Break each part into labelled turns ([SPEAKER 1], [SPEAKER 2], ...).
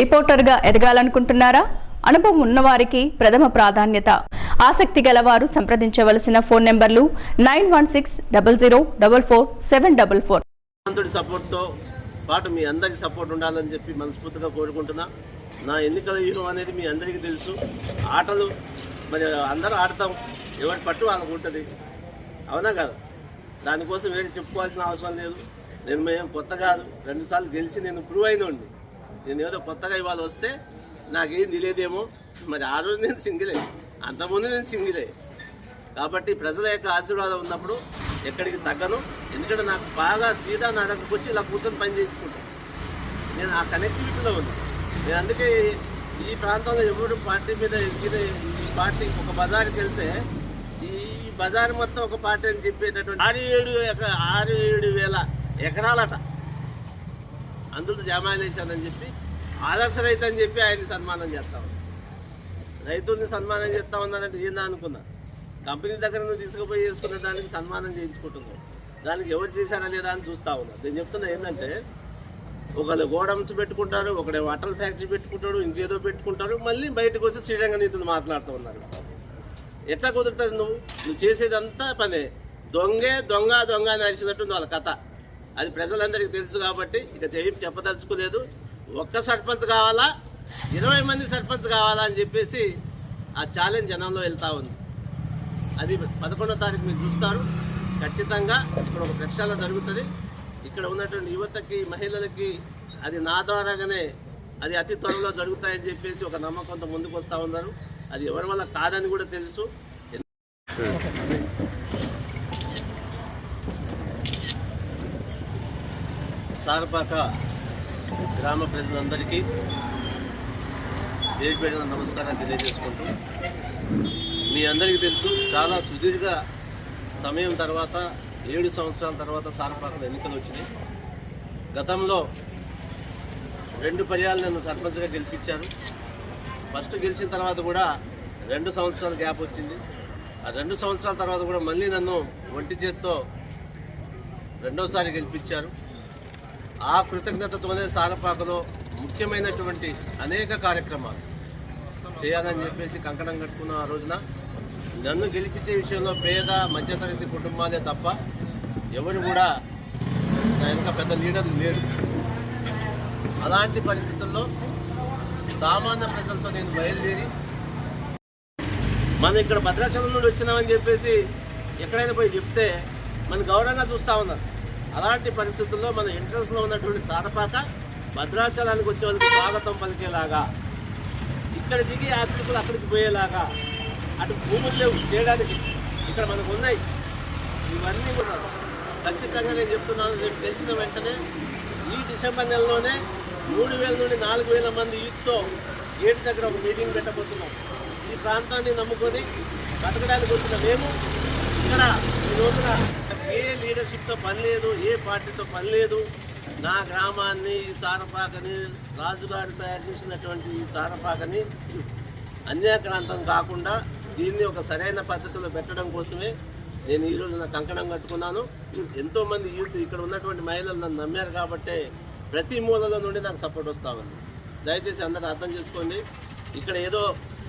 [SPEAKER 1] రిపోర్టర్గా ఎదగాలనుకుంటున్నారా? అనుభవం ఉన్నవారికి ప్రథమ ప్రాధాన్యత. ఆసక్తి గలవారు సంప్రదించవలసిన phone numbers nine one six double zero double four seven double four.
[SPEAKER 2] సపోర్ట్తో పాటు మీ అందరి సపోర్ట్ ఉండాలని చెప్పి మనస్ఫూర్తిగా కోరుకుంటున్నా. నా ఎన్నికల వ్యూహం అనేది మీ అందరికీ తెలుసు. ఆటలు మరి అందరూ ఆడతాం. ఎవరి పట్టు వాళ్ళకు ఉంటుంది. అవునా కాదు? దానికోసం వేరే చెప్పుకోవాల్సిన అవసరం లేదు. నేను మేము కొత్త కాదు. రెండుసార్లు గెలిచి నేను ప్రూవ్ అయినండి నేను ఏదో కొత్తగా ఇవాళ వస్తే నాకేం తెలియదేమో. మరి ఆ రోజు నేను సింగిలే అంతకుముందు నేను సింగిలే కాబట్టి ప్రజల యొక్క ఆశీర్వాదం ఉన్నప్పుడు ఎక్కడికి తగ్గను. ఎందుకంటే నాకు బాగా సీదా నా దగ్గరకు వచ్చి ఇలా కూర్చొని పని చేయించుకుంటాను నేను ఆ కనెక్టివిటీలో ఉంది నేను అందుకే ఈ ప్రాంతంలో ఎవరు పార్టీ మీద ఎదిగిన ఈ పార్టీ ఒక బజార్కి వెళ్తే ఈ బజార్ మొత్తం ఒక పార్టీ అని చెప్పేటటువంటి ఆరు ఏడు ఎక- ఆరు ఏడు వేల ఎకరాలట. అందులో చేశానని చెప్పి ఆదర్శ రైతు అని చెప్పి ఆయన్ని సన్మానం చేస్తాం రైతుల్ని సన్మానం చేస్తా ఉన్నానంటే ఏందా అనుకున్నా. కంపెనీ దగ్గర నువ్వు తీసుకుపోయి చేసుకున్న దానికి సన్మానం చేయించుకుంటున్నావు. దానికి ఎవరు చేశారా లేదా అని చూస్తా ఉన్నా. నేను చెప్తున్నా ఏంటంటే ఒకళ్ళు గోడమ్స్ పెట్టుకుంటారు ఒకడే వాటర్ ఫ్యాక్టరీ పెట్టుకుంటాడు ఇంకేదో పెట్టుకుంటారు మళ్ళీ బయటకు వచ్చి శ్రీరంగ నీతులు మాట్లాడుతూ ఉన్నారు. ఎట్లా కుదురుతుంది నువ్వు? నువ్వు చేసేదంతా పనే. దొంగే దొంగ దొంగ అని నడిచినట్టుంది వాళ్ళ కథ. అది ప్రజలందరికీ తెలుసు కాబట్టి ఇక చేయం చెప్పదలుచుకోలేదు. ఒక్క సర్పంచ్ కావాలా? ఇరవై మంది సర్పంచ్ కావాలా అని చెప్పేసి ఆ ఛాలెంజ్ జనంలో వెళ్తూ ఉంది. అది పదకొండో తారీఖు మీరు చూస్తారు. ఖచ్చితంగా ఇక్కడ ఒక ప్రక్షాళన జరుగుతుంది. ఇక్కడ ఉన్నటువంటి యువతకి మహిళలకి అది నా ద్వారాగానే అది అతి త్వరలో జరుగుతాయని చెప్పేసి ఒక నమ్మకంతో ముందుకు వస్తూ ఉన్నారు. అది ఎవరి వల్ల కాదని కూడా తెలుసు. సారపాక గ్రామ ప్రజలందరికీ పేరు నమస్కారం తెలియజేసుకుంటూ మీ అందరికీ తెలుసు చాలా సుదీర్ఘ సమయం తర్వాత ఏడు సంవత్సరాల తర్వాత సారపాకలు ఎన్నికలు వచ్చినాయి. గతంలో రెండు పర్యాలు నన్ను సర్పంచ్గా గెలిపించారు. ఫస్ట్ గెలిచిన తర్వాత కూడా రెండు సంవత్సరాల గ్యాప్ వచ్చింది. ఆ రెండు సంవత్సరాల తర్వాత కూడా మళ్ళీ నన్ను ఒంటి చేత్తో రెండోసారి గెలిపించారు. ఆ కృతజ్ఞతతోనే సారపాకలో ముఖ్యమైనటువంటి అనేక కార్యక్రమాలు చేయాలని చెప్పేసి కంకణం కట్టుకున్న ఆ రోజున నన్ను గెలిపించే విషయంలో పేద మధ్యతరగతి కుటుంబాలే తప్ప ఎవరు కూడా నా వెనక పెద్ద లీడర్లు లేరు. అలాంటి పరిస్థితుల్లో సామాన్య ప్రజలతో నేను బయలుదేరి మనం ఇక్కడ భద్రాచలం నుండి వచ్చినామని చెప్పేసి ఎక్కడైనా పోయి చెప్తే మన గౌరవంగా చూస్తూ ఉన్నారు. అలాంటి పరిస్థితుల్లో మన ఎంట్రన్స్లో ఉన్నటువంటి సారపాక భద్రాచలానికి వచ్చే వాళ్ళకి స్వాగతం పలికేలాగా ఇక్కడ దిగి యాత్రికులు అక్కడికి పోయేలాగా అటు భూములు లేవు చేయడానికి ఇక్కడ మనకు ఉన్నాయి ఇవన్నీ కూడా ఖచ్చితంగా నేను చెప్తున్నాను రేపు తెలిసిన వెంటనే ఈ డిసెంబర్ నెలలోనే మూడు వేల నుండి నాలుగు వేల మంది యూత్తో గేట్ దగ్గర ఒక మీటింగ్ పెట్టబోతున్నాం. ఈ ప్రాంతాన్ని నమ్ముకొని బతకడానికి వచ్చిన మేము ఇక్కడ ఈ రోజున ఏ లీడర్షిప్తో పని లేదు ఏ పార్టీతో పని లేదు నా గ్రామాన్ని ఈ సారపాకని రాజుగారు తయారు చేసినటువంటి ఈ సారపాకని అన్యాక్రాంతం కాకుండా దీన్ని ఒక సరైన పద్ధతిలో పెట్టడం కోసమే నేను ఈ నా కంకణం కట్టుకున్నాను. ఎంతోమంది యూత్ ఇక్కడ ఉన్నటువంటి మహిళలు నన్ను నమ్మారు కాబట్టే ప్రతి మూలలో నుండి నాకు సపోర్ట్ వస్తామండి ఉంది. దయచేసి అందరూ అర్థం చేసుకోండి. ఇక్కడ ఏదో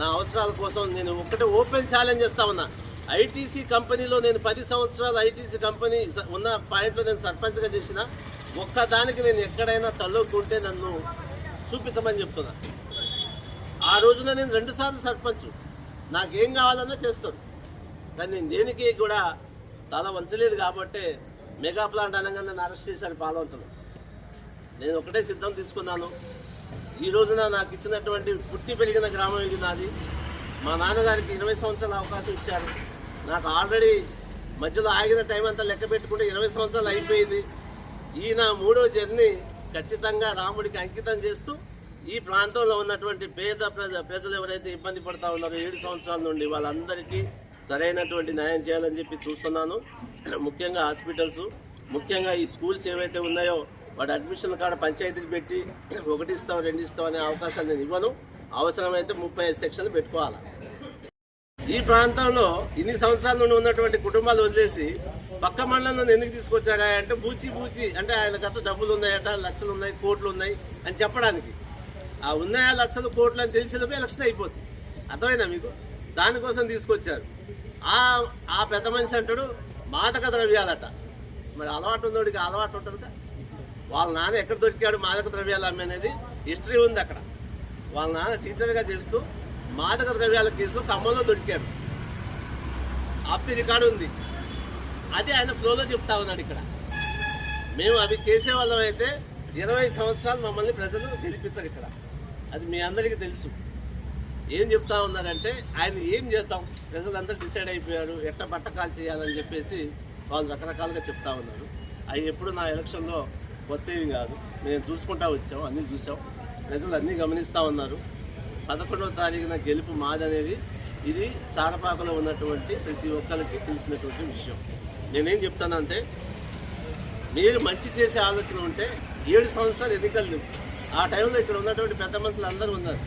[SPEAKER 2] నా అవసరాల కోసం నేను ఒక్కటే ఓపెన్ ఛాలెంజ్ చేస్తా ఉన్నా. ఐటీసీ కంపెనీలో నేను పది సంవత్సరాలు ఐటీసీ కంపెనీ స- ఉన్న పాయింట్లో నేను సర్పంచ్గా చేసిన ఒక్కదానికి నేను ఎక్కడైనా తల్లుకుంటే నన్ను చూపించమని చెప్తున్నా. ఆ రోజున నేను రెండుసార్లు సర్పంచ్. నాకేం కావాలన్నా చేస్తాను. కానీ నేను దేనికి కూడా తల వంచలేదు కాబట్టి మెగా ప్లాంట్ అనగానే నన్ను అరెస్ట్ చేశారు పాలవంచడం నేను ఒకటే సిద్ధం తీసుకున్నాను. ఈ రోజున నాకు ఇచ్చినటువంటి పుట్టి పెరిగిన గ్రామం ఇది నాది. మా నాన్నగారికి ఇరవై సంవత్సరాల అవకాశం ఇచ్చారు. నాకు ఆల్రెడీ మధ్యలో ఆగిన టైం అంతా లెక్క పెట్టుకుంటే ఇరవై సంవత్సరాలు అయిపోయింది. ఈ నా మూడో జర్నీ ఖచ్చితంగా రాముడికి అంకితం చేస్తూ ఈ ప్రాంతంలో ఉన్నటువంటి పేద ప్రజ ప్రజలు ఎవరైతే ఇబ్బంది పడతా ఉన్నారో ఏడు సంవత్సరాల నుండి వాళ్ళందరికీ సరైనటువంటి న్యాయం చేయాలని చెప్పి చూస్తున్నాను. ముఖ్యంగా హాస్పిటల్స్ ముఖ్యంగా ఈ స్కూల్స్ ఏవైతే ఉన్నాయో వాటి అడ్మిషన్ కాడ పంచాయతీకి పెట్టి ఒకటి ఇస్తాం రెండు ఇస్తాం అనే అవకాశాలు నేను ఇవ్వను. అవసరమైతే ముప్పై ఐదు సెక్షన్లు పెట్టుకోవాలి. ఈ ప్రాంతంలో ఇన్ని సంవత్సరాల నుండి ఉన్నటువంటి కుటుంబాలు వదిలేసి పక్క మండలంలో ఎందుకు తీసుకొచ్చారా అంటే బూచి బూచి అంటే ఆయన గత డబ్బులు ఉన్నాయట లక్షలు ఉన్నాయి కోట్లు ఉన్నాయి అని చెప్పడానికి. ఆ ఉన్నాయా లక్షలు కోట్లు అని తెలిసినప్పుడు ఎలక్షన్ అయిపోతుంది అర్థమైనా మీకు? దానికోసం తీసుకొచ్చారు. ఆ ఆ పెద్ద మనిషి అంటాడు మాదక ద్రవ్యాలట మరి అలవాటు ఉన్నోడికి అలవాటు ఉంటుందిగా వాళ్ళ నాన్న ఎక్కడ దొరికాడు మాదక ద్రవ్యాలు అమ్మే అనేది హిస్టరీ ఉంది అక్కడ. వాళ్ళ నాన్న టీచర్గా చేస్తూ మాదక ద్రవ్యాల కేసులో ఖమ్మంలో దొరికాడు. ఆప్తి రికార్డు ఉంది. అది ఆయన ఫ్లోలో చెప్తా ఉన్నాడు ఇక్కడ. మేము అవి చేసే వాళ్ళం అయితే ఇరవై సంవత్సరాలు మమ్మల్ని ప్రజలు గెలిపించరు ఇక్కడ. అది మీ అందరికీ తెలుసు. ఏం చెప్తా ఉన్నారంటే ఆయన ఏం చేస్తాం? ప్రజలందరూ డిసైడ్ అయిపోయారు. ఎట్ట పట్టకాలు చేయాలని చెప్పేసి వాళ్ళు రకరకాలుగా చెప్తా ఉన్నారు. అవి ఎప్పుడు నా ఎలక్షన్లో కొత్త ఏమి కాదు. మేము చూసుకుంటా వచ్చాం అన్నీ చూసాం. ప్రజలు అన్నీ గమనిస్తూ ఉన్నారు. పదకొండవ తారీఖున గెలుపు మాదనేది ఇది సారపాకలో ఉన్నటువంటి ప్రతి ఒక్కరికి తెలిసినటువంటి విషయం. నేనేం చెప్తానంటే మీరు మంచి చేసే ఆలోచన ఉంటే ఏడు సంవత్సరాలు ఎన్నికలు లేవు. ఆ టైంలో ఇక్కడ ఉన్నటువంటి పెద్ద మనుషులు అందరూ ఉన్నారు.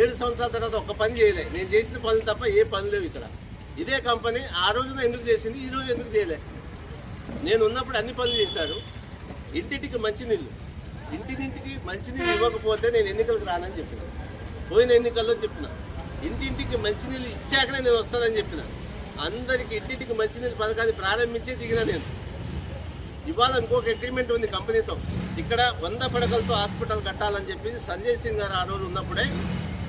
[SPEAKER 2] ఏడు సంవత్సరాల తర్వాత ఒక్క పని చేయలే. నేను చేసిన పనులు తప్ప ఏ పని లేవు ఇక్కడ. ఇదే కంపెనీ ఆ రోజున ఎందుకు చేసింది ఈ రోజు ఎందుకు చేయలే? నేను ఉన్నప్పుడు అన్ని పనులు చేశారు. ఇంటింటికి మంచినీళ్ళు. ఇంటింటికి మంచినీళ్ళు ఇవ్వకపోతే నేను ఎన్నికలకు రానని చెప్పాను. పోయిన ఎన్నికల్లో చెప్పిన. ఇంటింటికి మంచినీళ్ళు ఇచ్చాకనే నేను వస్తానని చెప్పిన. అందరికి ఇంటింటికి మంచినీళ్ళు పథకాన్ని ప్రారంభించే దిగిన నేను. ఇవాళ ఇంకొక అగ్రిమెంట్ ఉంది కంపెనీతో. ఇక్కడ వంద పడకలతో హాస్పిటల్ కట్టాలని చెప్పేసి సంజయ్ సింగ్ గారు ఆ రోజు ఉన్నప్పుడే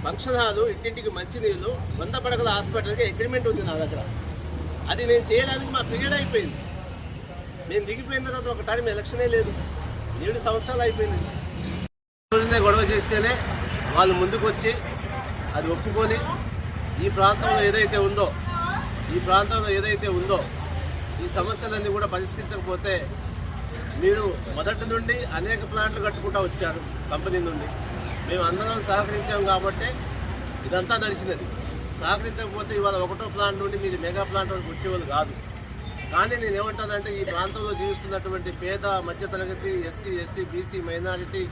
[SPEAKER 2] ఫంక్షన్ హాలు ఇంటింటికి మంచినీళ్ళు వంద పడకల హాస్పిటల్కి అగ్రిమెంట్ ఉంది నా దగ్గర. అది నేను చేయడానికి మా పీరియడ్ అయిపోయింది. నేను దిగిపోయిన తర్వాత ఒక టైం ఎలక్షనే లేదు. ఏడు సంవత్సరాలు అయిపోయింది. రోజునే గొడవ చేస్తేనే వాళ్ళు ముందుకు వచ్చి అది ఒప్పుకొని ఈ ప్రాంతంలో ఏదైతే ఉందో ఈ ప్రాంతంలో ఏదైతే ఉందో ఈ సమస్యలన్నీ కూడా పరిష్కరించకపోతే మీరు మొదటి నుండి అనేక ప్లాంట్లు కట్టుకుంటూ వచ్చారు కంపెనీ నుండి. మేము అందరం సహకరించాం కాబట్టి ఇదంతా నడిచినది. సహకరించకపోతే ఇవాళ ఒకటో ప్లాంట్ నుండి మీరు మెగా ప్లాంట్ వరకు వచ్చేవాళ్ళు కాదు. కానీ నేను ఏమంటానంటే ఈ ప్రాంతంలో జీవిస్తున్నటువంటి పేద మధ్యతరగతి ఎస్సీ ఎస్టీ బీసీ మైనారిటీ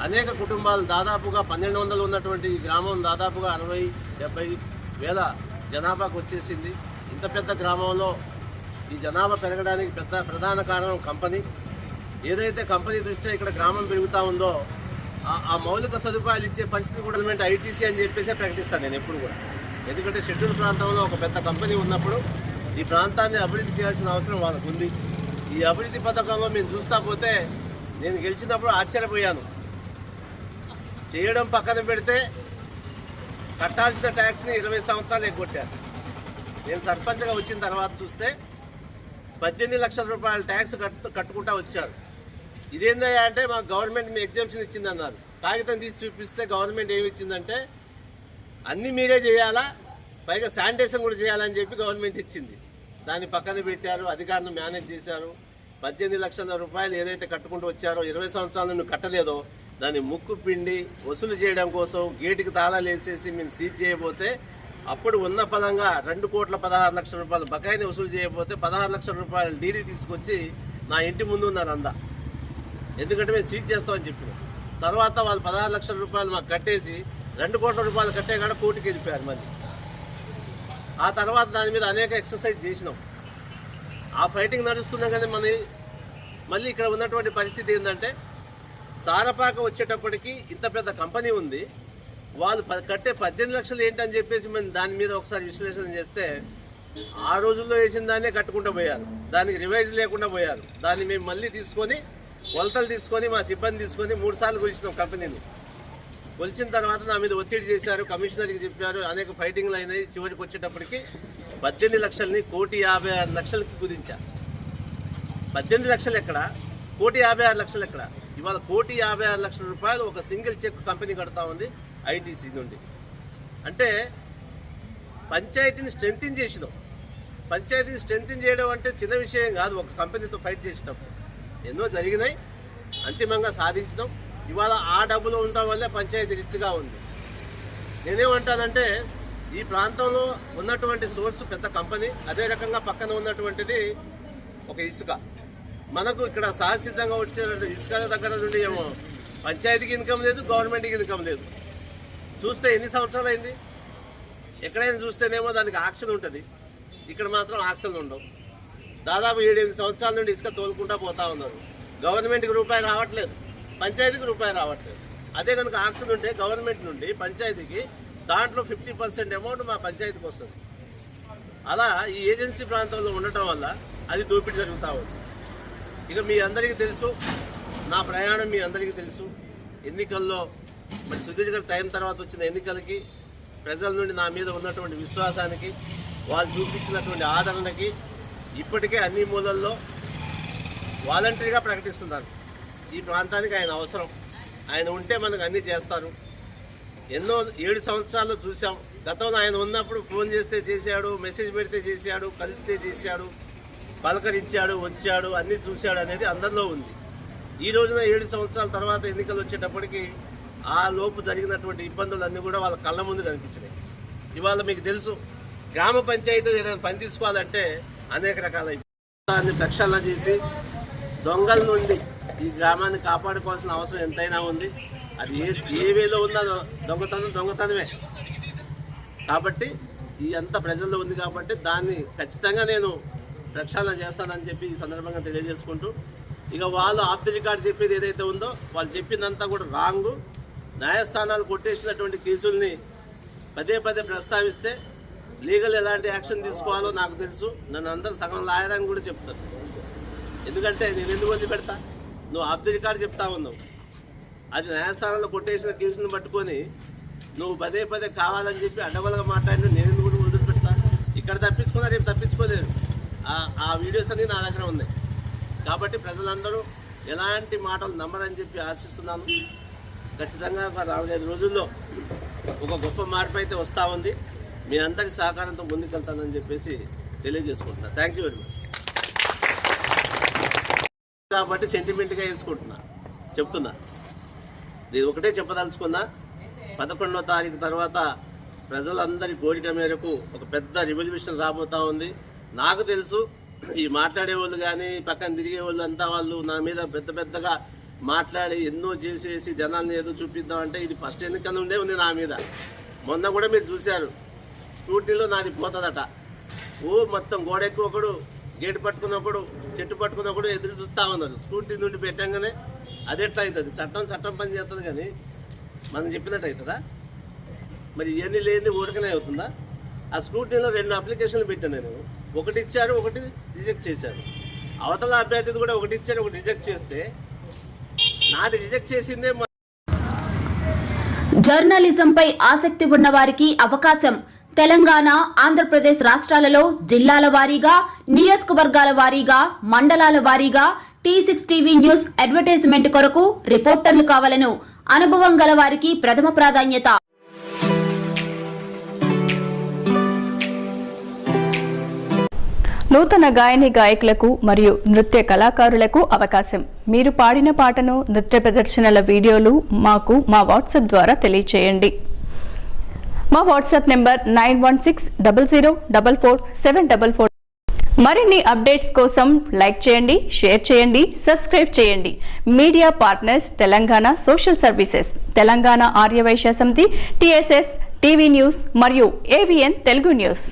[SPEAKER 2] అనేక కుటుంబాలు దాదాపుగా పన్నెండు వందలు ఉన్నటువంటి ఈ గ్రామం దాదాపుగా అరవై డెబ్బై వేల జనాభాకు వచ్చేసింది. ఇంత పెద్ద గ్రామంలో ఈ జనాభా పెరగడానికి పెద్ద ప్రధాన కారణం కంపెనీ. ఏదైతే కంపెనీ దృష్ట్యా ఇక్కడ గ్రామం పెరుగుతూ ఉందో ఆ- ఆ మౌలిక సదుపాయాలు ఇచ్చే పరిస్థితి కూడా ఎలిమెంట్ ఐటీసీ అని చెప్పేసే ప్రకటిస్తాను నేను ఎప్పుడు కూడా. ఎందుకంటే షెడ్యూల్ ప్రాంతంలో ఒక పెద్ద కంపెనీ ఉన్నప్పుడు ఈ ప్రాంతాన్ని అభివృద్ధి చేయాల్సిన అవసరం వాళ్ళకు ఉంది. ఈ అభివృద్ధి పథకంలో మేము చూస్తా పోతే నేను గెలిచినప్పుడు ఆశ్చర్యపోయాను. చేయడం పక్కన పెడితే కట్టాల్సిన ట్యాక్స్ని ఇరవై సంవత్సరాలు ఎగ్గొట్టారు. నేను సర్పంచ్గా వచ్చిన తర్వాత చూస్తే పద్దెనిమిది లక్షల రూపాయల ట్యాక్స్ కట్టు కట్టుకుంటా వచ్చారు. ఇదేందయ్యా అంటే మాకు గవర్నమెంట్ మీ ఎగ్జామ్షన్ ఇచ్చిందన్నారు. కాగితం తీసి చూపిస్తే గవర్నమెంట్ ఏమి ఇచ్చిందంటే అన్నీ మీరే చేయాలా పైగా శానిటేషన్ కూడా చేయాలని చెప్పి గవర్నమెంట్ ఇచ్చింది. దాన్ని పక్కన పెట్టారు అధికారులు మేనేజ్ చేశారు. పద్దెనిమిది లక్షల రూపాయలు ఏదైతే కట్టుకుంటూ వచ్చారో ఇరవై సంవత్సరాలు నువ్వు కట్టలేదో దాన్ని ముక్కు పిండి వసూలు చేయడం కోసం గేటుకి తాళాలు వేసేసి మేము సీజ్ చేయబోతే అప్పుడు ఉన్న పదంగా రెండు కోట్ల పదహారు లక్షల రూపాయలు బకాయిని వసూలు చేయబోతే పదహారు లక్షల రూపాయలు డీడీ తీసుకొచ్చి నా ఇంటి ముందు ఉన్నారు అంద ఎందుకంటే మేము సీజ్ చేస్తామని చెప్పిన. తర్వాత వాళ్ళు పదహారు లక్షల రూపాయలు మాకు కట్టేసి రెండు కోట్ల రూపాయలు కట్టే కాడ కోర్టుకి వెళ్ళిపోయారు మళ్ళీ. ఆ తర్వాత దాని మీద అనేక ఎక్సర్సైజ్ చేసినాం. ఆ ఫైటింగ్ నడుస్తున్నాం కానీ మన మళ్ళీ ఇక్కడ ఉన్నటువంటి పరిస్థితి ఏంటంటే సారపాక వచ్చేటప్పటికి ఇంత పెద్ద కంపెనీ ఉంది. వాళ్ళు కట్టే పద్దెనిమిది లక్షలు ఏంటని చెప్పేసి మేము దాని మీద ఒకసారి విశ్లేషణ చేస్తే ఆ రోజుల్లో వేసిన దాన్నే కట్టుకుంటూ పోయారు. దానికి రివైజ్ లేకుండా పోయారు. దాన్ని మేము మళ్ళీ తీసుకొని కొలతలు తీసుకొని మా సిబ్బంది తీసుకొని మూడు సార్లు కొలిచినాం కంపెనీని. కొలిచిన తర్వాత నా మీద ఒత్తిడి చేశారు. కమిషనర్కి చెప్పారు. అనేక ఫైటింగ్లు అయినాయి. చివరికి వచ్చేటప్పటికి పద్దెనిమిది లక్షలని కోటి యాభై ఆరు లక్షలకి కుదించా. పద్దెనిమిది లక్షలు ఎక్కడ? కోటి యాభై ఆరు లక్షలు ఎక్కడ? ఇవాళ కోటి యాభై ఆరు లక్షల రూపాయలు ఒక సింగిల్ చెక్ కంపెనీ కడతా ఉంది ఐటీసీ నుండి. అంటే పంచాయతీని స్ట్రెంగ్తింగ్ చేసినాం. పంచాయతీని స్ట్రెంగ్తింగ్ చేయడం అంటే చిన్న విషయం కాదు ఒక కంపెనీతో ఫైట్ చేసినప్పుడు. ఎన్నో జరిగినాయి అంతిమంగా సాధించినాం. ఇవాళ ఆ డబ్బులు ఉండటం వల్లే పంచాయతీ రిచ్గా ఉంది. నేనేమంటానంటే ఈ ప్రాంతంలో ఉన్నటువంటి సోర్స్ పెద్ద కంపెనీ అదే రకంగా పక్కన ఉన్నటువంటిది ఒక ఇసుక. మనకు ఇక్కడ సహసిద్ధంగా వచ్చే ఇసుక దగ్గర నుండి ఏమో పంచాయతీకి ఇన్కమ్ లేదు గవర్నమెంట్కి ఇన్కమ్ లేదు. చూస్తే ఎన్ని సంవత్సరాలు అయింది? ఎక్కడైనా చూస్తేనేమో దానికి ఆక్షన్ ఉంటుంది. ఇక్కడ మాత్రం ఆక్షన్ ఉండవు. దాదాపు ఏడెనిమిది సంవత్సరాల నుండి ఇసుక తోలుకుంటా పోతా ఉన్నారు. గవర్నమెంట్కి రూపాయి రావట్లేదు. పంచాయతీకి రూపాయి రావట్లేదు. అదే కనుక ఆక్షన్ ఉంటే గవర్నమెంట్ నుండి పంచాయతీకి దాంట్లో ఫిఫ్టీ పర్సెంట్ అమౌంట్ మా పంచాయతీకి వస్తుంది. అలా ఈ ఏజెన్సీ ప్రాంతంలో ఉండటం వల్ల అది దోపిడీ జరుగుతూ ఉంది. ఇక మీ అందరికీ తెలుసు నా ప్రయాణం మీ అందరికీ తెలుసు. ఎన్నికల్లో మరి సుదీర్ఘ టైం తర్వాత వచ్చిన ఎన్నికలకి ప్రజల నుండి నా మీద ఉన్నటువంటి విశ్వాసానికి వాళ్ళు చూపించినటువంటి ఆదరణకి ఇప్పటికే అన్ని మూలల్లో వాలంటరీగా ప్రకటిస్తున్నారు. ఈ ప్రాంతానికి ఆయన అవసరం. ఆయన ఉంటే మనకు అన్నీ చేస్తారు. ఎన్నో ఏడు సంవత్సరాల్లో చూసాం గతంలో ఆయన ఉన్నప్పుడు ఫోన్ చేస్తే చేశాడు మెసేజ్ పెడితే చేశాడు కలిస్తే చేశాడు. పలకరించాడు వచ్చాడు అన్నీ చూశాడు అనేది అందరిలో ఉంది. ఈ రోజున ఏడు సంవత్సరాల తర్వాత ఎన్నికలు వచ్చేటప్పటికి ఆ లోపు జరిగినటువంటి ఇబ్బందులన్నీ కూడా వాళ్ళ కళ్ళ ముందు కనిపించినాయి. ఇవాళ మీకు తెలుసు గ్రామ పంచాయతీ ఏదైనా పని తీసుకోవాలంటే అనేక రకాల ఇబ్బందులని ప్రక్షాళన చేసి దొంగల నుండి ఈ గ్రామాన్ని కాపాడుకోవాల్సిన అవసరం ఎంతైనా ఉంది. అది ఏ ఏ వేలో ఉందో దొంగతనం దొంగతనమే. కాబట్టి ఈ అంత ప్రజల్లో ఉంది కాబట్టి దాన్ని ఖచ్చితంగా నేను ప్రక్షాళన చేస్తానని చెప్పి ఈ సందర్భంగా తెలియజేసుకుంటూ ఇక వాళ్ళు ఆఫ్ రికార్డు రికార్డ్ చెప్పేది ఏదైతే ఉందో వాళ్ళు చెప్పిందంతా కూడా రాంగు. న్యాయస్థానాలు కొట్టేసినటువంటి కేసుల్ని పదే పదే ప్రస్తావిస్తే లీగల్ ఎలాంటి యాక్షన్ తీసుకోవాలో నాకు తెలుసు. నన్ను అందరూ సగం లాయర్ అని కూడా చెప్తారు. ఎందుకంటే నేను ఎందుకు వదిలిపెడతా? నువ్వు ఆఫ్ రికార్డు రికార్డ్ చెప్తా ఉన్నావు. అది న్యాయస్థానంలో కొట్టేసిన కేసులను పట్టుకొని నువ్వు పదే పదే కావాలని చెప్పి అడ్డగోలుగా మాట్లాడిన నేను ఎందుకు కూడా వదిలిపెడతా? ఇక్కడ తప్పించుకున్నా రేపు తప్పించుకోలేదు. ఆ- వీడియోస్ అన్నీ నా దగ్గర ఉన్నాయి. కాబట్టి ప్రజలందరూ ఎలాంటి మాటలు నమ్మరని చెప్పి ఆశిస్తున్నాను. ఖచ్చితంగా ఒక నాలుగైదు రోజుల్లో ఒక గొప్ప మార్పు అయితే వస్తూ ఉంది. మీ అందరి సహకారంతో ముందుకెళ్తానని చెప్పేసి తెలియజేసుకుంటున్నా. థ్యాంక్ యూ వెరీ మచ్ కాబట్టి సెంటిమెంట్గా వేసుకుంటున్నా. చెప్తున్నా. ఇది ఒకటే చెప్పదలుచుకున్నా. పదకొండవ తారీఖు తర్వాత ప్రజలందరి కోరిక మేరకు ఒక పెద్ద రివల్యూషన్ రాబోతా ఉంది. నాకు తెలుసు ఈ మాట్లాడే వాళ్ళు కానీ పక్కన తిరిగే వాళ్ళు అంతా వాళ్ళు నా మీద పెద్ద పెద్దగా మాట్లాడి ఎన్నో చేసేసి జనాల్ని ఏదో చూపిద్దాం అంటే ఇది ఫస్ట్ ఎన్నికల ఉండే ఉంది నా మీద. మొన్న కూడా మీరు చూశారు. స్కూటీలో నాది పోతుందట. ఓ మొత్తం గోడెక్కి ఒకడు గేటు పట్టుకున్నప్పుడు చెట్టు పట్టుకున్నప్పుడు ఎదురు చూస్తా ఉన్నారు. స్కూటీ నుండి పెట్టంగానే అది ఎట్లా అవుతుంది చట్టం చట్టం పని చేస్తుంది కానీ మనం చెప్పినట్టు అవుతుందా మరి ఇవన్నీ లేని ఓడకనే అవుతుందా? ఆ స్కూటీలో రెండు అప్లికేషన్లు పెట్టాను నేను. ఒకటి ఇచ్చారు ఒకటి రిజెక్ట్ చేశారు. అవతల అభ్యర్థిది కూడా ఒకటి ఇచ్చారు ఒకటి రిజెక్ట్ చేస్తే నాది రిజెక్ట్ చేసిందే
[SPEAKER 3] జర్నలిజంపై ఆసక్తి ఉన్న వారికి అవకాశం. తెలంగాణ ఆంధ్రప్రదేశ్ రాష్ట్రాలలో జిల్లాల వారీగా నియోజకవర్గాల వారీగా మండలాల వారీగా T six TV news advertisement కొరకు రిపోర్టర్లు కావాలను. అనుభవం గల వారికి ప్రథమ ప్రాధాన్యత.
[SPEAKER 1] నూతన గాయని గాయకులకు మరియు నృత్య కళాకారులకు అవకాశం. మీరు పాడిన పాటను నృత్య ప్రదర్శనల వీడియోలు మాకు మా వాట్సాప్ ద్వారా తెలియచేయండి. మా WhatsApp number nine one six double zero double four seven double four. మరిన్ని అప్డేట్స్ కోసం లైక్ చేయండి షేర్ చేయండి సబ్స్క్రైబ్ చేయండి. Media partners Telangana social services Telangana Aryavaishya Samiti TSS TV news మరియు ఏవిఎన్ తెలుగు న్యూస్.